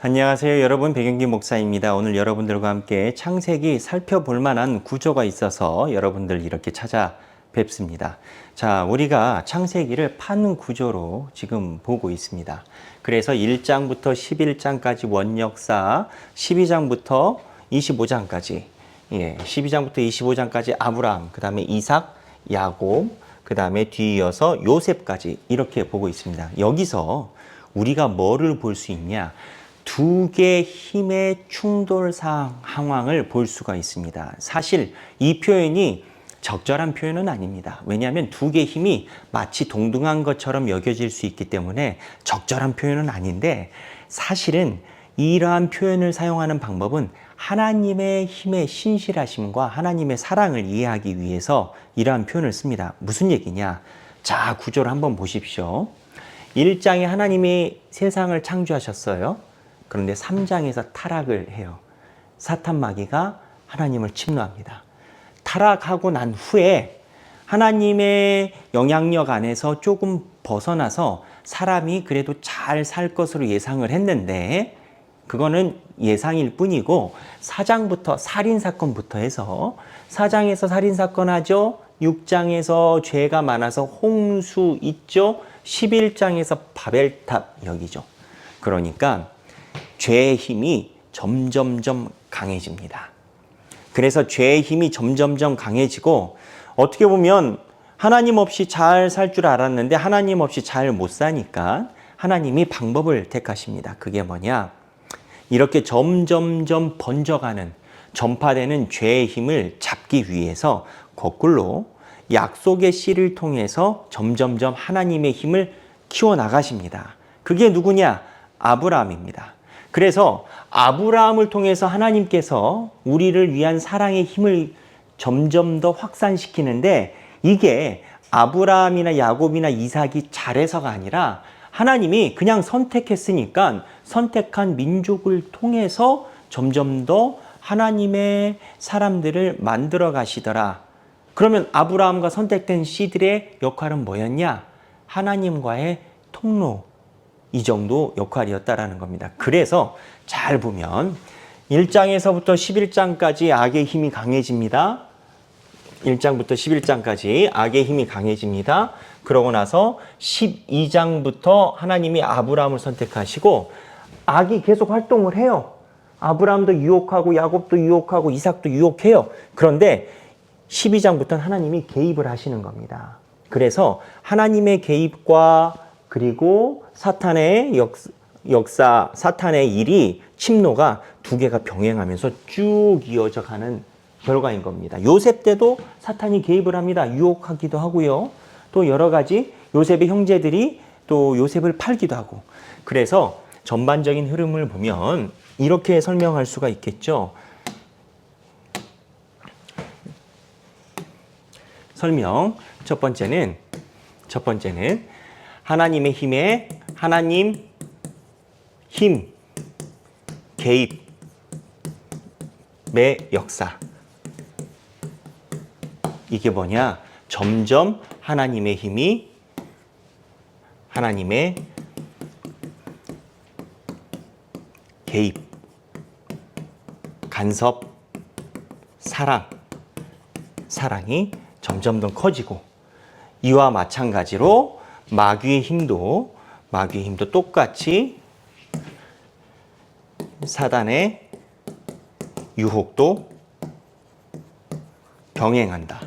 안녕하세요. 여러분 백영기 목사입니다. 오늘 여러분들과 함께 창세기 살펴볼 만한 구조가 있어서 여러분들 이렇게 찾아뵙습니다. 자, 우리가 창세기를 판 구조로 지금 보고 있습니다. 그래서 1장부터 11장까지 원역사, 12장부터 25장까지 예, 12장부터 25장까지 아브라함, 그다음에 이삭, 야곱, 그다음에 뒤이어서 요셉까지 이렇게 보고 있습니다. 여기서 우리가 뭐를 볼 수 있냐? 두 개의 힘의 충돌 상황을 볼 수가 있습니다. 사실 이 표현이 적절한 표현은 아닙니다. 왜냐하면 두 개의 힘이 마치 동등한 것처럼 여겨질 수 있기 때문에 적절한 표현은 아닌데 사실은 이러한 표현을 사용하는 방법은 하나님의 힘의 신실하심과 하나님의 사랑을 이해하기 위해서 이러한 표현을 씁니다. 무슨 얘기냐? 자, 구조를 한번 보십시오. 1장에 하나님이 세상을 창조하셨어요. 그런데 3장에서 타락을 해요. 사탄 마귀가 하나님을 침노합니다. 타락하고 난 후에 하나님의 영향력 안에서 조금 벗어나서 사람이 그래도 잘 살 것으로 예상을 했는데 그거는 예상일 뿐이고 사장부터 살인 사건부터 해서 사장에서 살인 사건 하죠. 6장에서 죄가 많아서 홍수 있죠. 11장에서 바벨탑 여기죠. 그러니까 죄의 힘이 점점점 강해집니다. 그래서 죄의 힘이 점점점 강해지고 어떻게 보면 하나님 없이 잘 살 줄 알았는데 하나님 없이 잘 못 사니까 하나님이 방법을 택하십니다. 그게 뭐냐? 이렇게 점점점 번져가는 전파되는 죄의 힘을 잡기 위해서 거꾸로 약속의 씨를 통해서 점점점 하나님의 힘을 키워 나가십니다. 그게 누구냐? 아브라함입니다. 그래서 아브라함을 통해서 하나님께서 우리를 위한 사랑의 힘을 점점 더 확산시키는데 이게 아브라함이나 야곱이나 이삭이 잘해서가 아니라 하나님이 그냥 선택했으니까 선택한 민족을 통해서 점점 더 하나님의 사람들을 만들어 가시더라. 그러면 아브라함과 선택된 씨들의 역할은 뭐였냐? 하나님과의 통로, 이 정도 역할이었다라는 겁니다. 그래서 잘 보면 1장에서부터 11장까지 악의 힘이 강해집니다. 1장부터 11장까지 악의 힘이 강해집니다. 그러고 나서 12장부터 하나님이 아브라함을 선택하시고 악이 계속 활동을 해요. 아브라함도 유혹하고 야곱도 유혹하고 이삭도 유혹해요. 그런데 12장부터는 하나님이 개입을 하시는 겁니다. 그래서 하나님의 개입과 그리고 사탄의 역, 역사, 사탄의 일이 침노가 두 개가 병행하면서 쭉 이어져 가는 결과인 겁니다. 요셉 때도 사탄이 개입을 합니다. 유혹하기도 하고요. 또 여러 가지 요셉의 형제들이 또 요셉을 팔기도 하고. 그래서 전반적인 흐름을 보면 이렇게 설명할 수가 있겠죠. 설명. 첫 번째는, 첫 번째는 하나님의 힘에 하나님 힘 개입의 역사. 이게 뭐냐? 점점 하나님의 힘이 하나님의 개입, 간섭, 사랑, 사랑이 점점 더 커지고 이와 마찬가지로 마귀의 힘도 마귀의 힘도 똑같이 사단의 유혹도 병행한다.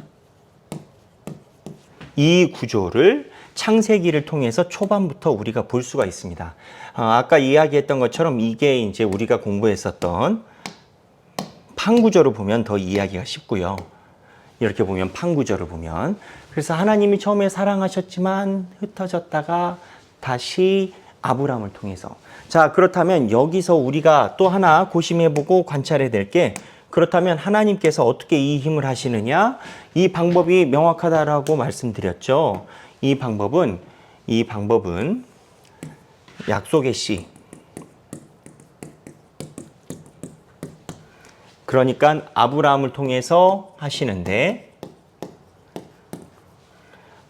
이 구조를 창세기를 통해서 초반부터 우리가 볼 수가 있습니다. 아, 아까 이야기했던 것처럼 이게 이제 우리가 공부했었던 판구조를 보면 더 이해하기가 쉽고요. 이렇게 보면 판구조를 보면 그래서 하나님이 처음에 사랑하셨지만 흩어졌다가 다시 아브라함을 통해서. 자 그렇다면 여기서 우리가 또 하나 고심해보고 관찰해야 될 게 그렇다면 하나님께서 어떻게 이 힘을 하시느냐? 이 방법이 명확하다라고 말씀드렸죠. 이 방법은 이 방법은 약속의 씨 그러니까 아브라함을 통해서 하시는데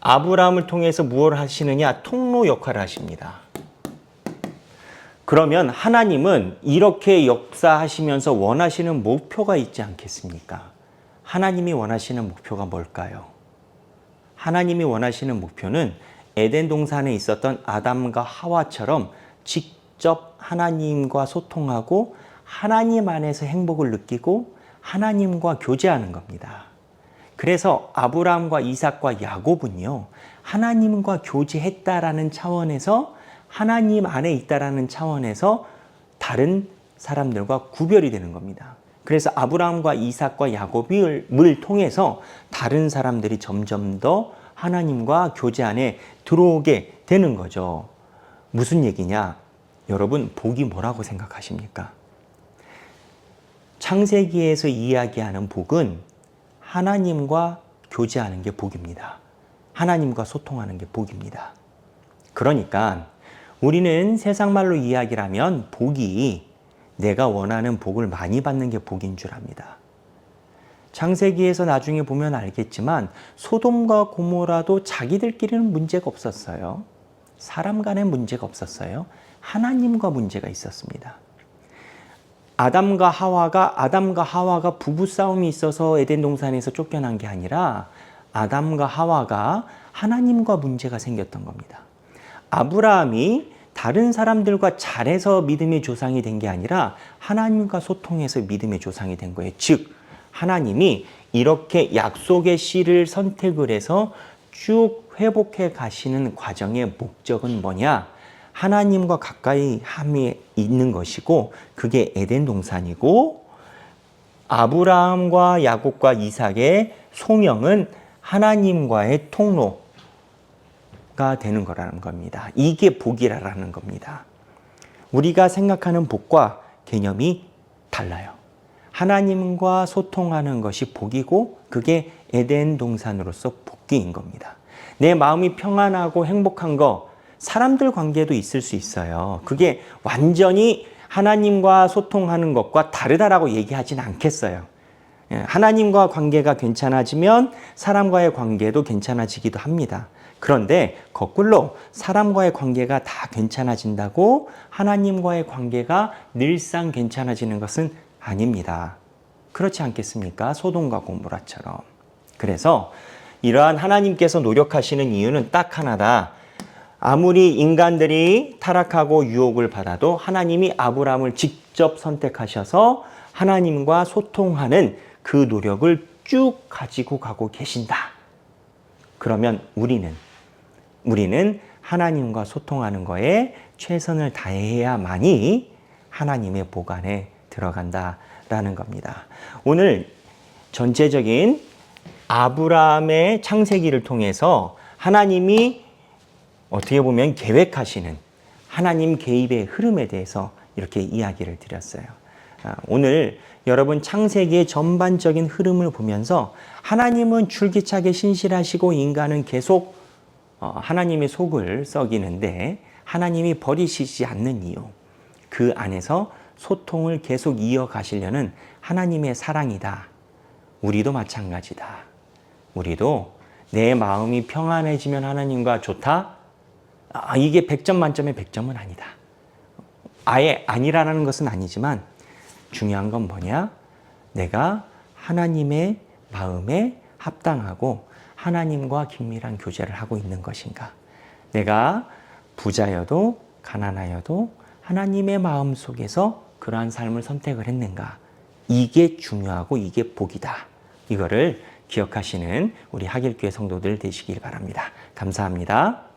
아브라함을 통해서 무엇을 하시느냐 통로 역할을 하십니다. 그러면 하나님은 이렇게 역사하시면서 원하시는 목표가 있지 않겠습니까? 하나님이 원하시는 목표가 뭘까요? 하나님이 원하시는 목표는 에덴 동산에 있었던 아담과 하와처럼 직접 하나님과 소통하고 하나님 안에서 행복을 느끼고 하나님과 교제하는 겁니다. 그래서 아브라함과 이삭과 야곱은요, 하나님과 교제했다라는 차원에서 하나님 안에 있다라는 차원에서 다른 사람들과 구별이 되는 겁니다. 그래서 아브라함과 이삭과 야곱을 통해서 다른 사람들이 점점 더 하나님과 교제 안에 들어오게 되는 거죠. 무슨 얘기냐? 여러분, 복이 뭐라고 생각하십니까? 창세기에서 이야기하는 복은 하나님과 교제하는 게 복입니다. 하나님과 소통하는 게 복입니다. 그러니까 우리는 세상 말로 이야기를 하면 복이 내가 원하는 복을 많이 받는 게 복인 줄 압니다. 창세기에서 나중에 보면 알겠지만 소돔과 고모라도 자기들끼리는 문제가 없었어요. 사람 간에 문제가 없었어요. 하나님과 문제가 있었습니다. 아담과 하와가 아담과 하와가 부부 싸움이 있어서 에덴 동산에서 쫓겨난 게 아니라 아담과 하와가 하나님과 문제가 생겼던 겁니다. 아브라함이 다른 사람들과 잘해서 믿음의 조상이 된 게 아니라 하나님과 소통해서 믿음의 조상이 된 거예요. 즉 하나님이 이렇게 약속의 씨를 선택을 해서 쭉 회복해 가시는 과정의 목적은 뭐냐? 하나님과 가까이 함이 있는 것이고 그게 에덴 동산이고 아브라함과 야곱과 이삭의 소명은 하나님과의 통로가 되는 거라는 겁니다. 이게 복이라는 겁니다. 우리가 생각하는 복과 개념이 달라요. 하나님과 소통하는 것이 복이고 그게 에덴 동산으로서 복귀인 겁니다. 내 마음이 평안하고 행복한 거 사람들 관계도 있을 수 있어요. 그게 완전히 하나님과 소통하는 것과 다르다라고 얘기하진 않겠어요. 예, 하나님과 관계가 괜찮아지면 사람과의 관계도 괜찮아지기도 합니다. 그런데 거꾸로 사람과의 관계가 다 괜찮아진다고 하나님과의 관계가 늘상 괜찮아지는 것은 아닙니다. 그렇지 않겠습니까? 소돔과 고모라처럼. 그래서 이러한 하나님께서 노력하시는 이유는 딱 하나다. 아무리 인간들이 타락하고 유혹을 받아도 하나님이 아브라함을 직접 선택하셔서 하나님과 소통하는 그 노력을 쭉 가지고 가고 계신다. 그러면 우리는 우리는 하나님과 소통하는 거에 최선을 다해야만이 하나님의 보관에 들어간다라는 겁니다. 오늘 전체적인 아브라함의 창세기를 통해서 하나님이 어떻게 보면 계획하시는 하나님 개입의 흐름에 대해서 이렇게 이야기를 드렸어요. 아, 오늘 여러분 창세기의 전반적인 흐름을 보면서 하나님은 줄기차게 신실하시고 인간은 계속 어, 하나님의 속을 썩이는데 하나님이 버리시지 않는 이유 그 안에서 소통을 계속 이어가시려는 하나님의 사랑이다. 우리도 마찬가지다. 우리도 내 마음이 평안해지면 하나님과 좋다? 아, 이게 100점 만점에 100점은 아니다. 아예 아니라는 것은 아니지만 중요한 건 뭐냐? 내가 하나님의 마음에 합당하고 하나님과 긴밀한 교제를 하고 있는 것인가? 내가 부자여도 가난하여도 하나님의 마음 속에서 그러한 삶을 선택을 했는가? 이게 중요하고 이게 복이다. 이거를 기억하시는 우리 하길교회 성도들 되시길 바랍니다. 감사합니다.